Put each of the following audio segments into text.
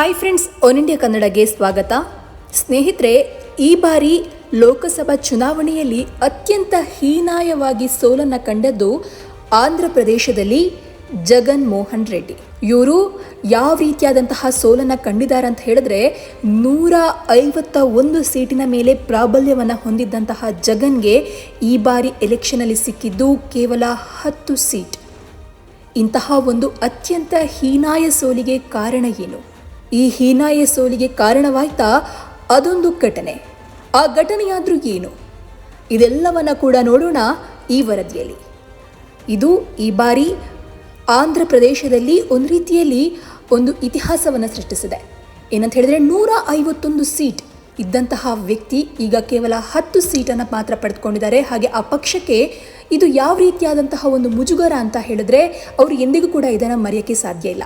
Hi friends one India ಕನ್ನಡಗೆ ಸ್ವಾಗತ. ಸ್ನೇಹಿತರೆ, ಈ ಬಾರಿ ಲೋಕಸಭಾ ಚುನಾವಣೆಯಲ್ಲಿ ಅತ್ಯಂತ ಹೀನಾಯವಾಗಿ ಸೋಲನ್ನು ಕಂಡದ್ದು ಆಂಧ್ರ ಪ್ರದೇಶದಲ್ಲಿ ಜಗನ್ ಮೋಹನ್ ರೆಡ್ಡಿ. ಇವರು ಯಾವ ರೀತಿಯಾದಂತಹ ಸೋಲನ್ನು ಕಂಡಿದ್ದಾರೆ ಅಂತ ಹೇಳಿದ್ರೆ ನೂರ ಐವತ್ತ ಒಂದು ಸೀಟಿನ ಮೇಲೆ ಪ್ರಾಬಲ್ಯವನ್ನು ಹೊಂದಿದ್ದಂತಹ ಜಗನ್ಗೆ ಈ ಬಾರಿ ಎಲೆಕ್ಷನಲ್ಲಿ ಸಿಕ್ಕಿದ್ದು ಕೇವಲ ಹತ್ತು ಸೀಟ್. ಇಂತಹ ಒಂದು ಅತ್ಯಂತ ಹೀನಾಯ ಸೋಲಿಗೆ ಕಾರಣ ಏನು? ಈ ಹೀನಾಯ ಸೋಲಿಗೆ ಕಾರಣವಾಯ್ತಾ ಅದೊಂದು ಘಟನೆ. ಆ ಘಟನೆಯಾದರೂ ಏನು? ಇದೆಲ್ಲವನ್ನ ಕೂಡ ನೋಡೋಣ ಈ ವರದಿಯಲ್ಲಿ. ಇದು ಈ ಬಾರಿ ಆಂಧ್ರ ಪ್ರದೇಶದಲ್ಲಿ ಒಂದು ರೀತಿಯಲ್ಲಿ ಒಂದು ಇತಿಹಾಸವನ್ನು ಸೃಷ್ಟಿಸಿದೆ. ಏನಂತ ಹೇಳಿದ್ರೆ ನೂರ ಐವತ್ತೊಂದು ಸೀಟ್ ಇದ್ದಂತಹ ವ್ಯಕ್ತಿ ಈಗ ಕೇವಲ ಹತ್ತು ಸೀಟನ್ನು ಮಾತ್ರ ಪಡೆದುಕೊಂಡಿದ್ದಾರೆ. ಹಾಗೆ ಆ ಪಕ್ಷಕ್ಕೆ ಇದು ಯಾವ ರೀತಿಯಾದಂತಹ ಒಂದು ಮುಜುಗರ ಅಂತ ಹೇಳಿದ್ರೆ ಅವರು ಎಂದಿಗೂ ಕೂಡ ಇದನ್ನು ಮರೆಯೋಕ್ಕೆ ಸಾಧ್ಯ ಇಲ್ಲ.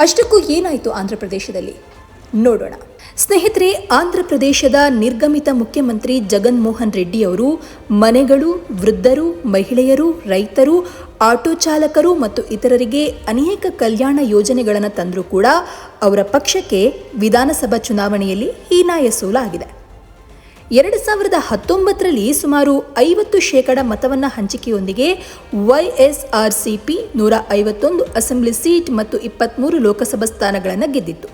ಅಷ್ಟಕ್ಕೂ ಏನಾಯಿತು ಆಂಧ್ರ ಪ್ರದೇಶದಲ್ಲಿ? ನೋಡೋಣ. ಸ್ನೇಹಿತರೆ, ಆಂಧ್ರ ಪ್ರದೇಶದ ನಿರ್ಗಮಿತ ಮುಖ್ಯಮಂತ್ರಿ ಜಗನ್ ಮೋಹನ್ ರೆಡ್ಡಿ ಅವರು ಮನೆಗಳು, ವೃದ್ಧರು, ಮಹಿಳೆಯರು, ರೈತರು, ಆಟೋ ಚಾಲಕರು ಮತ್ತು ಇತರರಿಗೆ ಅನೇಕ ಕಲ್ಯಾಣ ಯೋಜನೆಗಳನ್ನು ತಂದರೂ ಕೂಡ ಅವರ ಪಕ್ಷಕ್ಕೆ ವಿಧಾನಸಭಾ ಚುನಾವಣೆಯಲ್ಲಿ ಹೀನಾಯ ಸೋಲಾಗಿದೆ. ಎರಡು ಸಾವಿರದ ಹತ್ತೊಂಬತ್ತರಲ್ಲಿ ಸುಮಾರು ಐವತ್ತು ಶೇಕಡ ಮತವನ್ನು ಹಂಚಿಕೆಯೊಂದಿಗೆ ವೈಎಸ್ಆರ್ಸಿಪಿ ನೂರ ಐವತ್ತೊಂದು ಅಸೆಂಬ್ಲಿ ಸೀಟ್ ಮತ್ತು ಇಪ್ಪತ್ತ್ಮೂರು ಲೋಕಸಭಾ ಸ್ಥಾನಗಳನ್ನು ಗೆದ್ದಿತ್ತು.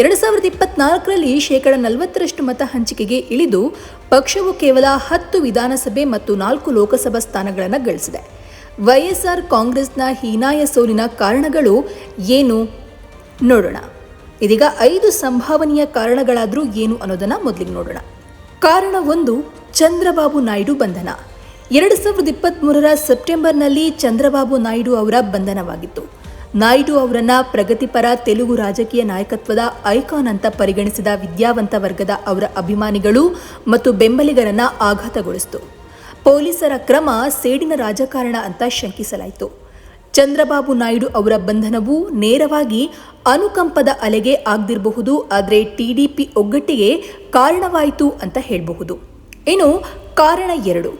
ಎರಡು ಸಾವಿರದ ಇಪ್ಪತ್ನಾಲ್ಕರಲ್ಲಿ ಶೇಕಡ ನಲವತ್ತರಷ್ಟು ಮತ ಹಂಚಿಕೆಗೆ ಇಳಿದು ಪಕ್ಷವು ಕೇವಲ ಹತ್ತು ವಿಧಾನಸಭೆ ಮತ್ತು ನಾಲ್ಕು ಲೋಕಸಭಾ ಸ್ಥಾನಗಳನ್ನು ಗಳಿಸಿದೆ. ವೈಎಸ್ಆರ್ ಕಾಂಗ್ರೆಸ್ನ ಹೀನಾಯ ಸೋಲಿನ ಕಾರಣಗಳು ಏನು ನೋಡೋಣ. ಇದೀಗ ಐದು ಸಂಭಾವನೀಯ ಕಾರಣಗಳಾದರೂ ಏನು ಅನ್ನೋದನ್ನು ಮೊದಲಿಗೆ ನೋಡೋಣ. ಕಾರಣ ಒಂದು, ಚಂದ್ರಬಾಬು ನಾಯ್ಡು ಬಂಧನ. ಎರಡು ಸಾವಿರದ ಇಪ್ಪತ್ತ್ಮೂರರ ಸೆಪ್ಟೆಂಬರ್ನಲ್ಲಿ ಚಂದ್ರಬಾಬು ನಾಯ್ಡು ಅವರ ಬಂಧನವಾಗಿತ್ತು. ನಾಯ್ಡು ಅವರನ್ನ ಪ್ರಗತಿಪರ ತೆಲುಗು ರಾಜಕೀಯ ನಾಯಕತ್ವದ ಐಕಾನ್ ಅಂತ ಪರಿಗಣಿಸಿದ ವಿದ್ಯಾವಂತ ವರ್ಗದ ಅವರ ಅಭಿಮಾನಿಗಳು ಮತ್ತು ಬೆಂಬಲಿಗರನ್ನ ಆಘಾತಗೊಳಿಸಿತು. ಪೊಲೀಸರ ಕ್ರಮ ಸೇಡಿನ ರಾಜಕಾರಣ ಅಂತ ಶಂಕಿಸಲಾಯಿತು. ಚಂದ್ರಬಾಬು ನಾಯ್ಡು ಅವರ ಬಂಧನವು ನೇರವಾಗಿ ಅನುಕಂಪದ ಅಲೆಗೆ ಆಗದಿರಬಹುದು, ಆದರೆ ಟಿಡಿಪಿ ಒಗ್ಗಟ್ಟಿಗೆ ಕಾರಣವಾಯಿತು ಅಂತ ಹೇಳಬಹುದು. ಇನ್ನು ಕಾರಣ ಎರಡು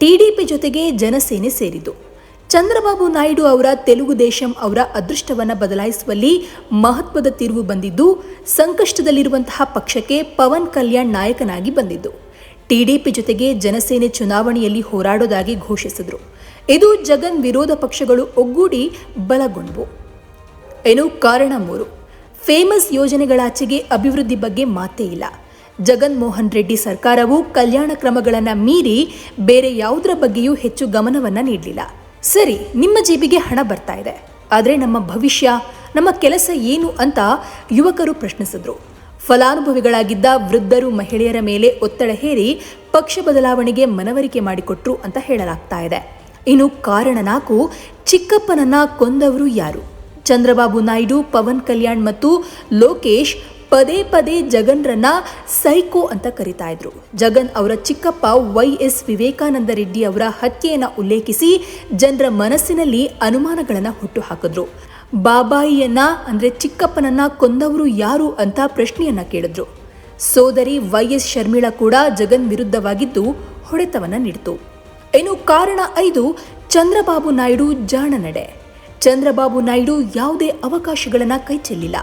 ಟಿಡಿಪಿ ಜೊತೆಗೆ ಜನಸೇನೆ ಸೇರಿತು ಚಂದ್ರಬಾಬು ನಾಯ್ಡು ಅವರ ತೆಲುಗು ದೇಶಂ ಅವರ ಅದೃಷ್ಟವನ್ನು ಬದಲಾಯಿಸುವಲ್ಲಿ ಮಹತ್ವದ ತಿರುವು ಬಂದಿದ್ದು, ಸಂಕಷ್ಟದಲ್ಲಿರುವಂತಹ ಪಕ್ಷಕ್ಕೆ ಪವನ್ ಕಲ್ಯಾಣ್ ನಾಯಕನಾಗಿ ಬಂದಿದ್ದು. ಟಿಡಿಪಿ ಜೊತೆಗೆ ಜನಸೇನೆ ಚುನಾವಣೆಯಲ್ಲಿ ಹೋರಾಡೋದಾಗಿ ಘೋಷಿಸಿದ್ರು. ಇದು ಜಗನ್ ವಿರೋಧ ಪಕ್ಷಗಳು ಒಗ್ಗೂಡಿ ಬಲಗೊಂಡವು. ಏನು ಕಾರಣ ಮೂರು. ಫೇಮಸ್ ಯೋಜನೆಗಳಾಚೆಗೆ ಅಭಿವೃದ್ಧಿ ಬಗ್ಗೆ ಮಾತೇ ಇಲ್ಲ. ಜಗನ್ ಮೋಹನ್ ರೆಡ್ಡಿ ಸರ್ಕಾರವು ಕಲ್ಯಾಣ ಕ್ರಮಗಳನ್ನು ಮೀರಿ ಬೇರೆ ಯಾವುದರ ಬಗ್ಗೆಯೂ ಹೆಚ್ಚು ಗಮನವನ್ನು ನೀಡಲಿಲ್ಲ. ಸರಿ, ನಿಮ್ಮ ಜೇಬಿಗೆ ಹಣ ಬರ್ತಾ ಇದೆ. ಆದರೆ ನಮ್ಮ ಭವಿಷ್ಯ, ನಮ್ಮ ಕೆಲಸ ಏನು ಅಂತ ಯುವಕರು ಪ್ರಶ್ನಿಸಿದ್ರು. ಫಲಾನುಭವಿಗಳಾಗಿದ್ದ ವೃದ್ಧರು ಮಹಿಳೆಯರ ಮೇಲೆ ಒತ್ತಡ ಹೇರಿ ಪಕ್ಷ ಬದಲಾವಣೆಗೆ ಮನವರಿಕೆ ಮಾಡಿಕೊಟ್ರು ಅಂತ ಹೇಳಲಾಗ್ತಾ ಇದೆ. ಇನ್ನು ಕಾರಣ ನಾಲ್ಕು, ಚಿಕ್ಕಪ್ಪನನ್ನ ಕೊಂದವರು ಯಾರು? ಚಂದ್ರಬಾಬು ನಾಯ್ಡು, ಪವನ್ ಕಲ್ಯಾಣ್ ಮತ್ತು ಲೋಕೇಶ್ ಪದೇ ಪದೇ ಜಗನ್ರನ್ನ ಸೈಕೋ ಅಂತ ಕರಿತಾ ಇದ್ರು. ಜಗನ್ ಅವರ ಚಿಕ್ಕಪ್ಪ ವೈ ಎಸ್ ವಿವೇಕಾನಂದ ರೆಡ್ಡಿ ಅವರ ಹತ್ಯೆಯನ್ನು ಉಲ್ಲೇಖಿಸಿ ಜನರ ಮನಸ್ಸಿನಲ್ಲಿ ಅನುಮಾನಗಳನ್ನ ಹುಟ್ಟು ಹಾಕಿದ್ರು. ಬಾಬಾಯಿಯನ್ನ, ಅಂದರೆ ಚಿಕ್ಕಪ್ಪನನ್ನ ಕೊಂದವರು ಯಾರು ಅಂತ ಪ್ರಶ್ನೆಯನ್ನ ಕೇಳಿದ್ರು. ಸೋದರಿ ವೈ ಎಸ್ ಶರ್ಮಿಳಾ ಕೂಡ ಜಗನ್ ವಿರುದ್ಧವಾಗಿದ್ದು ಹೊಡೆತವನ್ನ ನೀಡಿತು. ಇನ್ನು ಕಾರಣ ಐದು, ಚಂದ್ರಬಾಬು ನಾಯ್ಡು ಜಾಣ ನಡೆ. ಚಂದ್ರಬಾಬು ನಾಯ್ಡು ಯಾವುದೇ ಅವಕಾಶಗಳನ್ನ ಕೈಚೆಲ್ಲಿಲ್ಲ.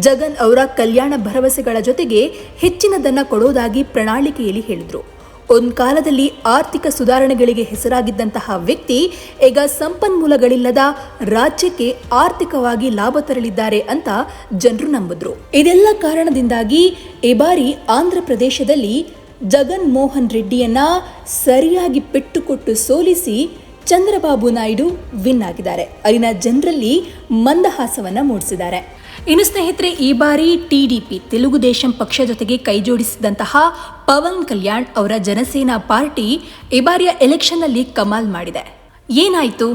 ಜಗನ್ ಅವರ ಕಲ್ಯಾಣ ಭರವಸೆಗಳ ಜೊತೆಗೆ ಹೆಚ್ಚಿನದನ್ನ ಕೊಡೋದಾಗಿ ಪ್ರಣಾಳಿಕೆಯಲ್ಲಿ ಹೇಳಿದ್ರು. ಒಂದ್ ಕಾಲದಲ್ಲಿ ಆರ್ಥಿಕ ಸುಧಾರಣೆಗಳಿಗೆ ಹೆಸರಾಗಿದ್ದಂತಹ ವ್ಯಕ್ತಿ ಈಗ ಸಂಪನ್ಮೂಲಗಳಿಲ್ಲದ ರಾಜ್ಯಕ್ಕೆ ಆರ್ಥಿಕವಾಗಿ ಲಾಭ ತರಲಿದ್ದಾರೆ ಅಂತ ಜನರು ನಂಬಿದ್ರು. ಇದೆಲ್ಲ ಕಾರಣದಿಂದಾಗಿ ಈ ಬಾರಿ ಆಂಧ್ರ ಪ್ರದೇಶದಲ್ಲಿ ಜಗನ್ ಮೋಹನ್ ರೆಡ್ಡಿಯನ್ನ ಸರಿಯಾಗಿ ಪೆಟ್ಟುಕೊಟ್ಟು ಸೋಲಿಸಿ ಚಂದ್ರಬಾಬು ನಾಯ್ಡು ವಿನ್ ಆಗಿದ್ದಾರೆ. ಅಲ್ಲಿನ ಜನರಲ್ಲಿ ಮಂದಹಾಸವನ್ನ ಮೂಡಿಸಿದ್ದಾರೆ. ಇನ್ನು ಸ್ನೇಹಿತರೆ, ಈ ಬಾರಿ ಟಿಡಿಪಿ ತೆಲುಗು ದೇಶಂ ಪಕ್ಷ ಜೊತೆಗೆ ಕೈಜೋಡಿಸಿದಂತಹ ಪವನ್ ಕಲ್ಯಾಣ್ ಅವರ ಜನಸೇನಾ ಪಾರ್ಟಿ ಈ ಬಾರಿಯ ಎಲೆಕ್ಷನ್ನಲ್ಲಿ ಕಮಾಲ್ ಮಾಡಿದೆ. ಏನಾಯಿತು?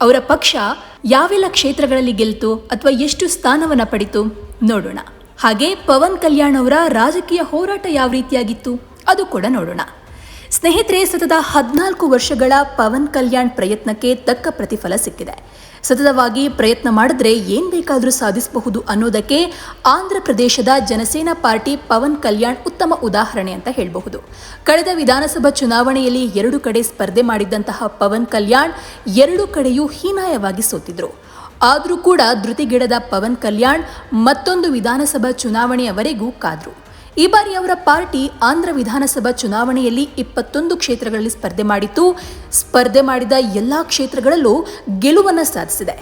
ಅವರ ಪಕ್ಷ ಯಾವೆಲ್ಲ ಕ್ಷೇತ್ರಗಳಲ್ಲಿ ಗೆಲ್ತು ಅಥವಾ ಎಷ್ಟು ಸ್ಥಾನವನ್ನ ಪಡಿತು ನೋಡೋಣ. ಹಾಗೆ ಪವನ್ ಕಲ್ಯಾಣ್ ಅವರ ರಾಜಕೀಯ ಹೋರಾಟ ಯಾವ ರೀತಿಯಾಗಿತ್ತು ಅದು ಕೂಡ ನೋಡೋಣ. ಸ್ನೇಹಿತರೆ, ಸತತ ಹದಿನಾಲ್ಕು ವರ್ಷಗಳ ಪವನ್ ಕಲ್ಯಾಣ್ ಪ್ರಯತ್ನಕ್ಕೆ ತಕ್ಕ ಪ್ರತಿಫಲ ಸಿಕ್ಕಿದೆ. ಸತತವಾಗಿ ಪ್ರಯತ್ನ ಮಾಡಿದ್ರೆ ಏನ್ ಬೇಕಾದರೂ ಸಾಧಿಸಬಹುದು ಅನ್ನೋದಕ್ಕೆ ಆಂಧ್ರ ಪ್ರದೇಶದ ಜನಸೇನಾ ಪಾರ್ಟಿ ಪವನ್ ಕಲ್ಯಾಣ್ ಉತ್ತಮ ಉದಾಹರಣೆ ಅಂತ ಹೇಳಬಹುದು. ಕಳೆದ ವಿಧಾನಸಭಾ ಚುನಾವಣೆಯಲ್ಲಿ ಎರಡು ಕಡೆ ಸ್ಪರ್ಧೆ ಮಾಡಿದ್ದಂತಹ ಪವನ್ ಕಲ್ಯಾಣ್ ಎರಡು ಕಡೆಯೂ ಹೀನಾಯವಾಗಿ ಸೋತಿದ್ರು. ಆದರೂ ಕೂಡ ಧೃತಿಗಿಡದ ಪವನ್ ಕಲ್ಯಾಣ್ ಮತ್ತೊಂದು ವಿಧಾನಸಭಾ ಚುನಾವಣೆಯವರೆಗೂ ಕಾದ್ರು. ಈ ಬಾರಿ ಅವರ ಪಾರ್ಟಿ ಆಂಧ್ರ ವಿಧಾನಸಭಾ ಚುನಾವಣೆಯಲ್ಲಿ ಇಪ್ಪತ್ತೊಂದು ಕ್ಷೇತ್ರಗಳಲ್ಲಿ ಸ್ಪರ್ಧೆ ಮಾಡಿತ್ತು. ಸ್ಪರ್ಧೆ ಮಾಡಿದ ಎಲ್ಲಾ ಕ್ಷೇತ್ರಗಳಲ್ಲೂ ಗೆಲುವನ್ನು ಸಾಧಿಸಿದೆ.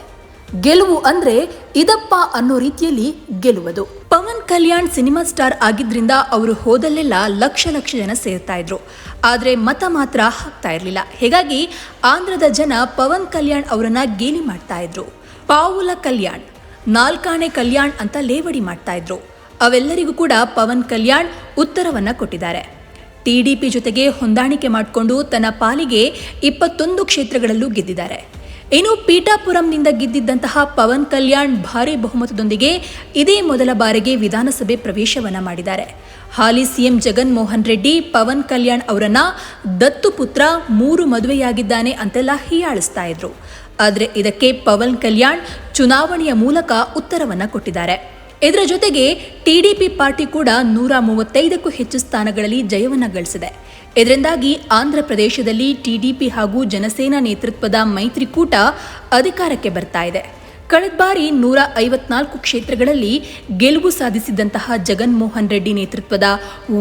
ಗೆಲುವು ಅಂದ್ರೆ ಇದಪ್ಪ ಅನ್ನೋ ರೀತಿಯಲ್ಲಿ ಗೆಲುವುದು. ಪವನ್ ಕಲ್ಯಾಣ್ ಸಿನಿಮಾ ಸ್ಟಾರ್ ಆಗಿದ್ರಿಂದ ಅವರು ಹೋದಲ್ಲೆಲ್ಲ ಲಕ್ಷ ಲಕ್ಷ ಜನ ಸೇರ್ತಾ ಇದ್ರು. ಆದ್ರೆ ಮತ ಮಾತ್ರ ಹಾಕ್ತಾ ಇರಲಿಲ್ಲ. ಹೀಗಾಗಿ ಆಂಧ್ರದ ಜನ ಪವನ್ ಕಲ್ಯಾಣ್ ಅವರನ್ನ ಗೇಲಿ ಮಾಡ್ತಾ ಇದ್ರು. ಪಾವುಲ ಕಲ್ಯಾಣ್, ನಾಲ್ಕಾಣೆ ಕಲ್ಯಾಣ್ ಅಂತ ಲೇವಡಿ ಮಾಡ್ತಾ ಇದ್ರು. ಅವೆಲ್ಲರಿಗೂ ಕೂಡ ಪವನ್ ಕಲ್ಯಾಣ್ ಉತ್ತರವನ್ನು ಕೊಟ್ಟಿದ್ದಾರೆ. ಟಿಡಿಪಿ ಜೊತೆಗೆ ಹೊಂದಾಣಿಕೆ ಮಾಡಿಕೊಂಡು ತನ್ನ ಪಾಲಿಗೆ ಇಪ್ಪತ್ತೊಂದು ಕ್ಷೇತ್ರಗಳಲ್ಲೂ ಗೆದ್ದಿದ್ದಾರೆ. ಇನ್ನು ಪೀಠಾಪುರಂನಿಂದ ಗೆದ್ದಿದ್ದಂತಹ ಪವನ್ ಕಲ್ಯಾಣ್ ಭಾರಿ ಬಹುಮತದೊಂದಿಗೆ ಇದೇ ಮೊದಲ ಬಾರಿಗೆ ವಿಧಾನಸಭೆ ಪ್ರವೇಶವನ್ನ ಮಾಡಿದ್ದಾರೆ. ಹಾಲಿ ಸಿಎಂ ಜಗನ್ ಮೋಹನ್ ರೆಡ್ಡಿ, ಪವನ್ ಕಲ್ಯಾಣ್ ಅವರನ್ನ ದತ್ತು ಪುತ್ರ ಮೂರು ಮದುವೆಯಾಗಿದ್ದಾನೆ ಅಂತೆಲ್ಲ ಹೀಯಾಳಿಸ್ತಾ ಇದ್ರು. ಆದರೆ ಇದಕ್ಕೆ ಪವನ್ ಕಲ್ಯಾಣ್ ಚುನಾವಣೆಯ ಮೂಲಕ ಉತ್ತರವನ್ನು ಕೊಟ್ಟಿದ್ದಾರೆ. ಇದರ ಜೊತೆಗೆ ಟಿಡಿಪಿ ಪಾರ್ಟಿ ಕೂಡ ನೂರ ಮೂವತ್ತೈದಕ್ಕೂ ಹೆಚ್ಚು ಸ್ಥಾನಗಳಲ್ಲಿ ಜಯವನ್ನು ಗಳಿಸಿದೆ. ಇದರಿಂದಾಗಿ ಆಂಧ್ರ ಪ್ರದೇಶದಲ್ಲಿ ಟಿಡಿಪಿ ಹಾಗೂ ಜನಸೇನಾ ನೇತೃತ್ವದ ಮೈತ್ರಿಕೂಟ ಅಧಿಕಾರಕ್ಕೆ ಬರ್ತಾ ಇದೆ. ಕಳೆದ ಬಾರಿ ನೂರ ಐವತ್ನಾಲ್ಕು ಕ್ಷೇತ್ರಗಳಲ್ಲಿ ಗೆಲುವು ಸಾಧಿಸಿದಂತಹ ಜಗನ್ಮೋಹನ್ ರೆಡ್ಡಿ ನೇತೃತ್ವದ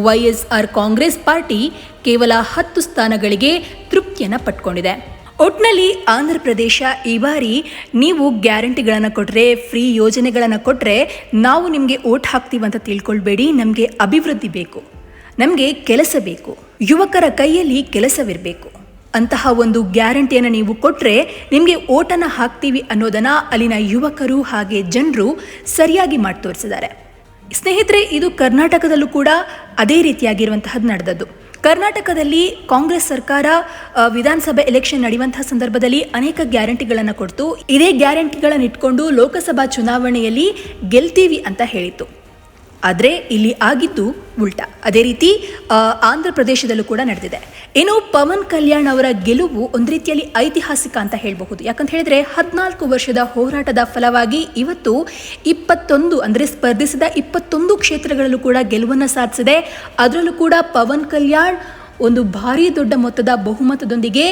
ವೈಎಸ್ಆರ್ ಕಾಂಗ್ರೆಸ್ ಪಾರ್ಟಿ ಕೇವಲ ಹತ್ತು ಸ್ಥಾನಗಳಿಗೆ ತೃಪ್ತಿಯನ್ನು ಪಟ್ಕೊಂಡಿದೆ. ಒಟ್ನಲ್ಲಿ ಆಂಧ್ರ ಪ್ರದೇಶ ಈ ಬಾರಿ ನೀವು ಗ್ಯಾರಂಟಿಗಳನ್ನು ಕೊಟ್ಟರೆ ಫ್ರೀ ಯೋಜನೆಗಳನ್ನು ಕೊಟ್ಟರೆ ನಾವು ನಿಮಗೆ ಓಟ್ ಹಾಕ್ತೀವಿ ಅಂತ ತಿಳ್ಕೊಳ್ಬೇಡಿ. ನಮಗೆ ಅಭಿವೃದ್ಧಿ ಬೇಕು. ನಮಗೆ ಕೆಲಸ ಬೇಕು. ಯುವಕರ ಕೈಯಲ್ಲಿ ಕೆಲಸವಿರಬೇಕು. ಅಂತಹ ಒಂದು ಗ್ಯಾರಂಟಿಯನ್ನು ನೀವು ಕೊಟ್ಟರೆ ನಿಮಗೆ ಓಟನ್ನು ಹಾಕ್ತೀವಿ ಅನ್ನೋದನ್ನು ಅಲ್ಲಿನ ಯುವಕರು ಹಾಗೆ ಜನರು ಸರಿಯಾಗಿ ಮಾಡಿ ತೋರಿಸಿದ್ದಾರೆ ಸ್ನೇಹಿತರೆ, ಇದು ಕರ್ನಾಟಕದಲ್ಲೂ ಕೂಡ ಅದೇ ರೀತಿಯಾಗಿರುವಂತಹದ್ದು ನಡೆದದ್ದು. ಕರ್ನಾಟಕದಲ್ಲಿ ಕಾಂಗ್ರೆಸ್ ಸರ್ಕಾರ ವಿಧಾನಸಭೆ ಎಲೆಕ್ಷನ್ ನಡೆಯುವಂತಹ ಸಂದರ್ಭದಲ್ಲಿ ಅನೇಕ ಗ್ಯಾರಂಟಿಗಳನ್ನು ಕೊಡ್ತು. ಇದೇ ಗ್ಯಾರಂಟಿಗಳನ್ನು ಇಟ್ಕೊಂಡು ಲೋಕಸಭಾ ಚುನಾವಣೆಯಲ್ಲಿ ಗೆಲ್ತೀವಿ ಅಂತ ಹೇಳಿತ್ತು. ಆದರೆ ಇಲ್ಲಿ ಆಗಿದ್ದು ಉಲ್ಟಾ. ಅದೇ ರೀತಿ ಆಂಧ್ರ ಪ್ರದೇಶದಲ್ಲೂ ಕೂಡ ನಡೆದಿದೆ. ಏನು ಪವನ್ ಕಲ್ಯಾಣ್ ಅವರ ಗೆಲುವು ಒಂದು ರೀತಿಯಲ್ಲಿ ಐತಿಹಾಸಿಕ ಅಂತ ಹೇಳಬಹುದು. ಯಾಕಂತ ಹೇಳಿದ್ರೆ, ಹದಿನಾಲ್ಕು ವರ್ಷದ ಹೋರಾಟದ ಫಲವಾಗಿ ಇವತ್ತು ಇಪ್ಪತ್ತೊಂದು, ಅಂದರೆ ಸ್ಪರ್ಧಿಸಿದ ಇಪ್ಪತ್ತೊಂದು ಕ್ಷೇತ್ರಗಳಲ್ಲೂ ಕೂಡ ಗೆಲುವನ್ನು ಸಾಧಿಸಿದೆ. ಅದರಲ್ಲೂ ಕೂಡ ಪವನ್ ಕಲ್ಯಾಣ್ ಒಂದು ಭಾರಿ ದೊಡ್ಡ ಮೊತ್ತದ ಬಹುಮತದೊಂದಿಗೆ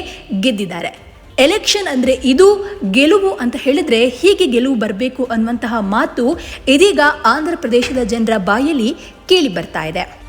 ಗೆದ್ದಿದ್ದಾರೆ. ಎಲೆಕ್ಷನ್ ಅಂದರೆ ಇದು ಗೆಲುವು ಅಂತ ಹೇಳಿದ್ರೆ ಹೀಗೆ ಗೆಲುವು ಬರಬೇಕು ಅನ್ನುವಂತಹ ಮಾತು ಇದೀಗ ಆಂಧ್ರ ಪ್ರದೇಶದ ಜನರ ಬಾಯಲ್ಲಿ ಕೇಳಿ ಬರ್ತಾ ಇದೆ.